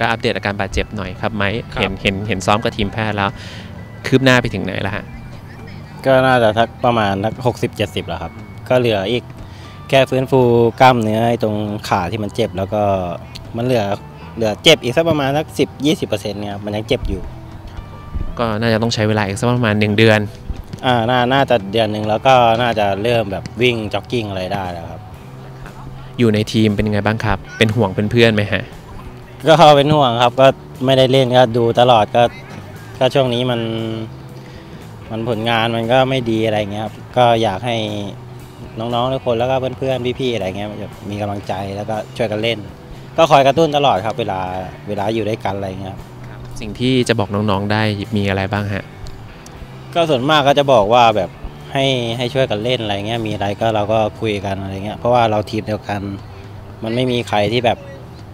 ก็อัปเดตอาการบาดเจ็บหน่อยครับไหมครับเห็นเห็นเห็นซ้อมกับทีมแพทย์แล้ว คืบหน้าไปถึงไหนแล้วฮะก็น่าจะทักประมาณทักหกสิบเจ็ดสิบแล้วครับ ก็เหลืออีกแค่ฟื้นฟูกล้ามเนื้อไอ้ตรงขาที่มันเจ็บแล้วก็มันเหลือเหลือเจ็บอีกสักประมาณสักสิบยี่สิบเปอร์เซ็นต์เนี่ยครับมันยังเจ็บอยู่ ก็น่าจะต้องใช้เวลาอีกสักประมาณหนึ่งเดือนอ่าน่าน่าจะเดือนหนึ่งแล้วก็น่าจะเริ่มแบบวิ่งจ็อกกิ้งอะไรได้แล้วครับ อยู่ในทีมเป็นยังไงบ้างครับ เป็นห่วงเป็นเพื่อนไหมฮะ ก็เป็นห่วงครับ ก็ไม่ได้เล่นก็ดูตลอดก็ก็ช่วงนี้มัน มันผลงานมันก็ไม่ดีอะไรเงี้ยครับก็อยากให้น้องๆทุกคนแล้วก็เพื่อนๆพี่ๆอะไรเงี้ยแบบมีกำลังใจแล้วก็ช่วยกันเล่น ก็คอยกระตุ้นตลอดครับ เวลาเวลาอยู่ด้วยกันอะไรเงี้ยครับสิ่งที่จะบอกน้องๆได้มีอะไรบ้างฮะก็ส่วนมากก็จะบอกว่าแบบให้ให้ช่วยกันเล่นอะไรเงี้ยมีอะไรก็เราก็คุยกันอะไรเงี้ยเพราะว่าเราทีมเดียวกัน มันไม่มีใครที่แบบ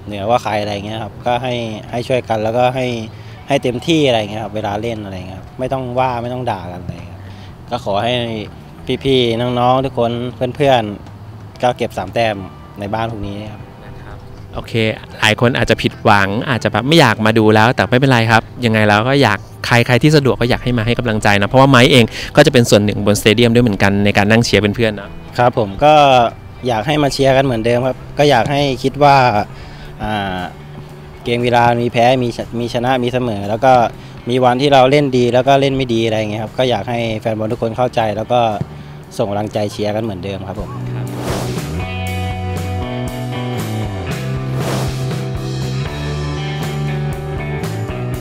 เหนือกว่าใครอะไรเงี้ยครับก็ให้ให้ช่วยกันแล้วก็ให้ให้เต็มที่อะไรเงี้ยครับเวลาเล่นอะไรเงี้ยครับไม่ต้องว่าไม่ต้องด่ากันอะไรเงี้ยครับก็ขอให้พี่ๆน้องๆทุกคนเพื่อนๆก็เก็บสามแต้มในบ้านพวกนี้ครับโอเค หลายคนอาจจะผิดหวัง อาจจะแบบไม่อยากมาดูแล้ว แต่ไม่เป็นไรครับ ยังไงแล้วก็อยากใครใครที่สะดวกก็อยากให้มาให้กำลังใจนะ เพราะว่าไม้เองก็จะเป็นส่วนหนึ่งบนสเตเดียมด้วยเหมือนกันในการนั่งเชียร์เป็นเพื่อนเนาะครับผมก็อยากให้มาเชียร์กันเหมือนเดิมครับ ก็อยากให้คิดว่าอ่า เกมกีฬามีแพ้มีมีชนะมีเสมอ แล้วก็มีวันที่เราเล่นดีแล้วก็เล่นไม่ดีอะไรเงี้ยครับก็อยากให้แฟนบอลทุกคนเข้าใจ แล้วก็ส่งกำลังใจเชียร์กันเหมือนเดิมครับผม